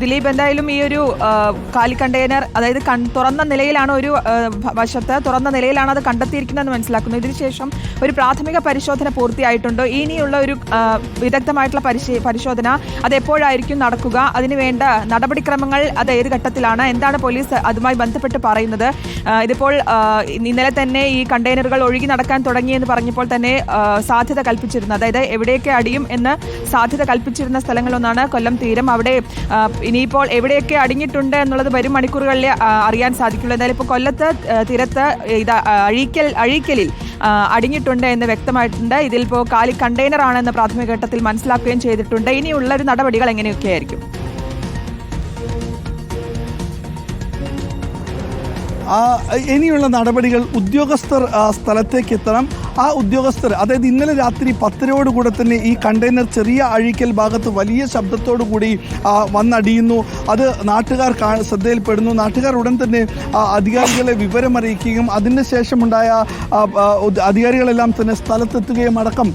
ദിലീപ് എന്തായാലും ഈ ഒരു കാലി കണ്ടെയ്നർ അതായത് കൺ- തുറന്ന നിലയിലാണ് ഒരു വശത്ത് തുറന്ന നിലയിലാണ് അത് കണ്ടെത്തിയിരിക്കുന്നതെന്ന് മനസ്സിലാക്കുന്നു. ഇതിനുശേഷം ഒരു പ്രാഥമിക പരിശോധന പൂർത്തിയായിട്ടുണ്ട്. ഇനിയുള്ള ഒരു വിദഗ്ധമായിട്ടുള്ള പരിശീ- പരിശോധന അത് എപ്പോഴായിരിക്കും നടക്കുക അതിനുവേണ്ട നടപടിക്രമങ്ങൾ അത് ഏത് ഘട്ടത്തിലാണ് എന്താണ് പോലീസ് അതുമായി ബന്ധപ്പെട്ട് പറയുന്നത് ഇതിപ്പോൾ ഇന്നലെ തന്നെ ഈ കണ്ടെയ്നറുകൾ ഒഴുകി നടക്കാൻ തുടങ്ങിയെന്ന് പറഞ്ഞപ്പോൾ തന്നെ സാധ്യത കൽപ്പിച്ചിരുന്നു അതായത് എവിടെയൊക്കെ അടിയും എന്ന് സാധ്യത കൽപ്പിച്ചിരുന്ന സ്ഥലങ്ങളൊന്നാണ് കൊല്ലം തീരം. അവിടെ ഇനിയിപ്പോൾ എവിടെയൊക്കെ അടിഞ്ഞിട്ടുണ്ട് എന്നുള്ളത് വരും മണിക്കൂറുകളിൽ അറിയാൻ സാധിക്കുള്ളൂ. എന്തായാലും ഇപ്പോൾ കൊല്ലത്ത് തീരത്ത് ഇത് അഴീക്കൽ അഴീക്കലിൽ അടിഞ്ഞിട്ടുണ്ട് എന്ന് വ്യക്തമായിട്ടുണ്ട്. ഇതിലിപ്പോൾ കാലി കണ്ടെയ്നർ ആണെന്ന് പ്രാഥമിക ഘട്ടത്തിൽ മനസ്സിലാക്കുകയും ചെയ്തിട്ടുണ്ട്. ഇനിയുള്ള ഒരു നടപടികൾ എങ്ങനെയൊക്കെ ആയിരിക്കും ആ, ഇനിയുള്ള നടപടികൾ ഉദ്യോഗസ്ഥർ സ്ഥലത്തേക്ക് എത്തണം. ആ ഉദ്യോഗസ്ഥർ അതായത് ഇന്നലെ രാത്രി പത്തരയോടുകൂടെ തന്നെ ഈ കണ്ടെയ്നർ ചെറിയ അഴിക്കൽ ഭാഗത്ത് വലിയ ശബ്ദത്തോടു കൂടി വന്നടിയുന്നു. അത് നാട്ടുകാർ ശ്രദ്ധയിൽപ്പെടുന്നു. നാട്ടുകാർ ഉടൻ തന്നെ അധികാരികളെ വിവരമറിയിക്കുകയും അതിന് ശേഷമുണ്ടായ അധികാരികളെല്ലാം തന്നെ സ്ഥലത്തെത്തുകയും അടക്കം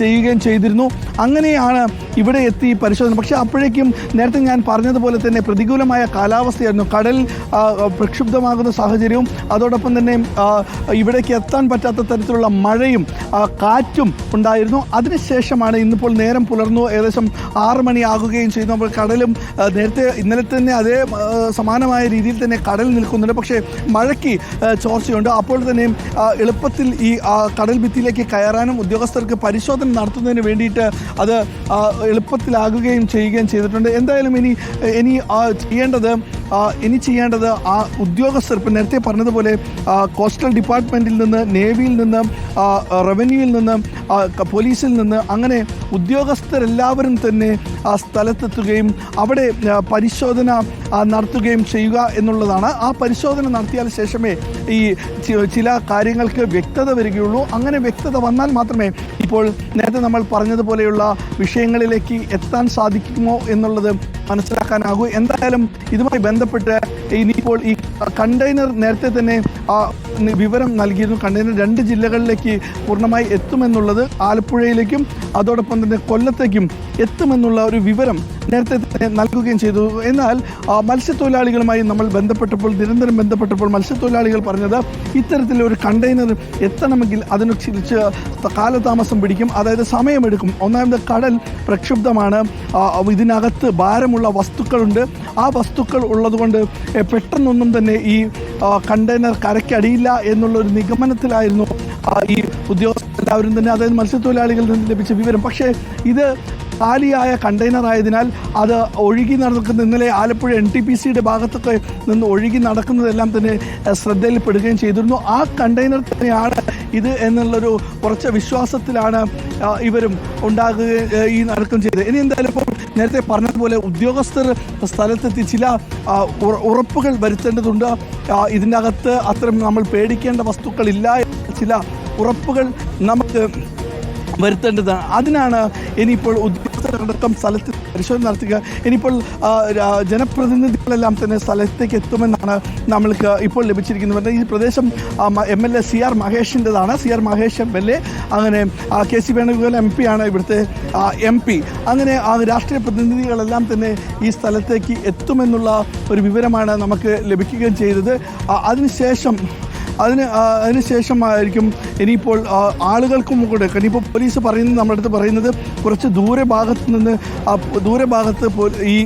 ചെയ്യുകയും ചെയ്തിരുന്നു. അങ്ങനെയാണ് ഇവിടെ എത്തി പരിശോധന. പക്ഷേ അപ്പോഴേക്കും നേരത്തെ ഞാൻ പറഞ്ഞതുപോലെ തന്നെ പ്രതികൂലമായ കാലാവസ്ഥയായിരുന്നു. കടൽ പ്രക്ഷുബ്ധമാകുന്ന സാഹചര്യവും അതോടൊപ്പം തന്നെ ഇവിടേക്ക് എത്താൻ പറ്റാത്ത തരത്തിലുള്ള മഴയും കാറ്റും ഉണ്ടായിരുന്നു. അതിനുശേഷമാണ് ഇന്നിപ്പോൾ നേരം പുലർന്നു. ഏകദേശം ആറ് മണിയാകുകയും ചെയ്യുന്നു അപ്പോൾ കടലും നേരത്തെ ഇന്നലെ തന്നെ അതേ സമാനമായ രീതിയിൽ തന്നെ കടൽ നിൽക്കുന്നുണ്ട്. പക്ഷേ മഴയ്ക്ക് ചോർച്ചയുണ്ട്. അപ്പോൾ തന്നെയും എളുപ്പത്തിൽ ഈ കടൽ ഭിത്തിയിലേക്ക് കയറാനും ഉദ്യോഗസ്ഥർക്ക് പരിശോധന നടത്തുന്നതിന് വേണ്ടിയിട്ട് അത് എളുപ്പത്തിലാകുകയും ചെയ്യുകയും ചെയ്തിട്ടുണ്ട്. എന്തായാലും ഇനി ഇനി ചെയ്യേണ്ടത് ഇനി ചെയ്യേണ്ടത് ആ ഉദ്യോഗസ്ഥർ ഇപ്പം നേരത്തെ പറഞ്ഞതുപോലെ കോസ്റ്റൽ ഡിപ്പാർട്ട്മെന്റിൽ നിന്ന് നേവിയിൽ നിന്ന് റവന്യൂവിൽ നിന്ന് പോലീസിൽ നിന്ന് അങ്ങനെ ഉദ്യോഗസ്ഥരെല്ലാവരും തന്നെ ആ സ്ഥലത്തെത്തുകയും അവിടെ പരിശോധന നടത്തുകയും ചെയ്യുക എന്നുള്ളതാണ്. ആ പരിശോധന നടത്തിയാൽ ശേഷമേ ഈ ചില കാര്യങ്ങൾക്ക് വ്യക്തത വരികയുള്ളൂ. അങ്ങനെ വ്യക്തത വന്നാൽ മാത്രമേ ഇപ്പോൾ നേരത്തെ നമ്മൾ പറഞ്ഞതുപോലെയുള്ള വിഷയങ്ങളിലേക്ക് എത്താൻ സാധിക്കുമോ എന്നുള്ളത് മനസ്സിലാക്കാനാകൂ. എന്തായാലും ഇതുമായി ബന്ധപ്പെട്ട് ഇനിയിപ്പോൾ ഈ കണ്ടെയ്നർ നേരത്തെ തന്നെ ആ, വിവരം നൽകിയിരുന്നു. കണ്ടെയ്നർ രണ്ട് ജില്ലകളിലേക്ക് പൂർണമായി എത്തുമെന്നുള്ളത് ആലപ്പുഴയിലേക്കും അതോടൊപ്പം തന്നെ കൊല്ലത്തേക്കും എത്തുമെന്നുള്ള ഒരു വിവരം നേരത്തെ തന്നെ നൽകുകയും ചെയ്തു. എന്നാൽ മത്സ്യത്തൊഴിലാളികളുമായി നമ്മൾ ബന്ധപ്പെട്ടപ്പോൾ നിരന്തരം ബന്ധപ്പെട്ടപ്പോൾ മത്സ്യത്തൊഴിലാളികൾ പറഞ്ഞത് ഇത്തരത്തിലൊരു കണ്ടെയ്നർ എത്തണമെങ്കിൽ അതിന് ചിരിച്ച് കാലതാമസം പിടിക്കും. അതായത് സമയമെടുക്കും. ഒന്നാമത് കടൽ പ്രക്ഷുബ്ധമാണ്. ഇതിനകത്ത് ഭാരമുള്ള വസ്തുക്കളുണ്ട്. ആ വസ്തുക്കൾ ഉള്ളതുകൊണ്ട് പെട്ടെന്നൊന്നും തന്നെ ഈ കണ്ടെയ്നർ കരയ്ക്കടിയില്ല എന്നുള്ളൊരു നിഗമനത്തിലായിരുന്നു ഈ ഉദ്യോഗസ്ഥർ എല്ലാവരും തന്നെ അതായത് മത്സ്യത്തൊഴിലാളികളിൽ നിന്ന് ലഭിച്ച വിവരം. പക്ഷേ ഇത് കാലിയായ കണ്ടെയ്നർ ആയതിനാൽ അത് ഒഴുകി നടക്കുന്ന ഇന്നലെ ആലപ്പുഴ എൻ ടി പി സിയുടെ ഭാഗത്തൊക്കെ നിന്ന് ഒഴുകി നടക്കുന്നതെല്ലാം തന്നെ ശ്രദ്ധയിൽപ്പെടുകയും ചെയ്തിരുന്നു. ആ കണ്ടെയ്നർ തന്നെയാണ് ഇത് എന്നുള്ളൊരു കുറച്ച് വിശ്വാസത്തിലാണ് ഇവരും ഉണ്ടാകുകയും ഈ നടക്കുകയും ചെയ്തത്. ഇനി എന്തായാലും ഇപ്പോൾ നേരത്തെ പറഞ്ഞതുപോലെ ഉദ്യോഗസ്ഥർ സ്ഥലത്തെത്തി ചില ഉറപ്പുകൾ വരുത്തേണ്ടതുണ്ട്. അകത്ത് അത്തരം നമ്മൾ പേടിക്കേണ്ട വസ്തുക്കളില്ല ചില ഉറപ്പുകൾ നമുക്ക് വരുത്തേണ്ടതാണ് അതിനാണ് ഇനിയിപ്പോൾ ഉദ്യോഗസ്ഥരടക്കം സ്ഥലത്ത് പരിശോധന നടത്തുക. ഇനിയിപ്പോൾ ജനപ്രതിനിധികളെല്ലാം തന്നെ സ്ഥലത്തേക്ക് എത്തുമെന്നാണ് നമ്മൾക്ക് ഇപ്പോൾ ലഭിച്ചിരിക്കുന്നത്. ഈ പ്രദേശം M L A C R മഹേഷിന്റെതാണ്. C R Mahesh M L A അങ്ങനെ K C Venugopal M P ആണ് ഇവിടുത്തെ എം പി. അങ്ങനെ ആ രാഷ്ട്രീയ പ്രതിനിധികളെല്ലാം തന്നെ ഈ സ്ഥലത്തേക്ക് എത്തുമെന്നുള്ള ഒരു വിവരമാണ് നമുക്ക് ലഭിക്കുകയും ചെയ്തത്. അതിനുശേഷം അതിന് അതിന് ശേഷമായിരിക്കും ഇനിയിപ്പോൾ ആളുകൾക്കും കൂടെ ഇനിയിപ്പോൾ പോലീസ് പറയുന്നത് നമ്മുടെ അടുത്ത് പറയുന്നത് കുറച്ച് ദൂരെ ഭാഗത്ത് നിന്ന് ദൂരെ ഭാഗത്ത് ഈ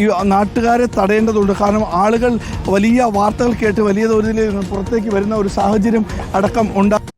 ഈ നാട്ടുകാരെ തടയേണ്ടതുണ്ട്. കാരണം ആളുകൾ വലിയ വാർത്തകൾ കേട്ട് വലിയ തോതിൽ പുറത്തേക്ക് വരുന്ന ഒരു സാഹചര്യം അടക്കം ഉണ്ടാകും.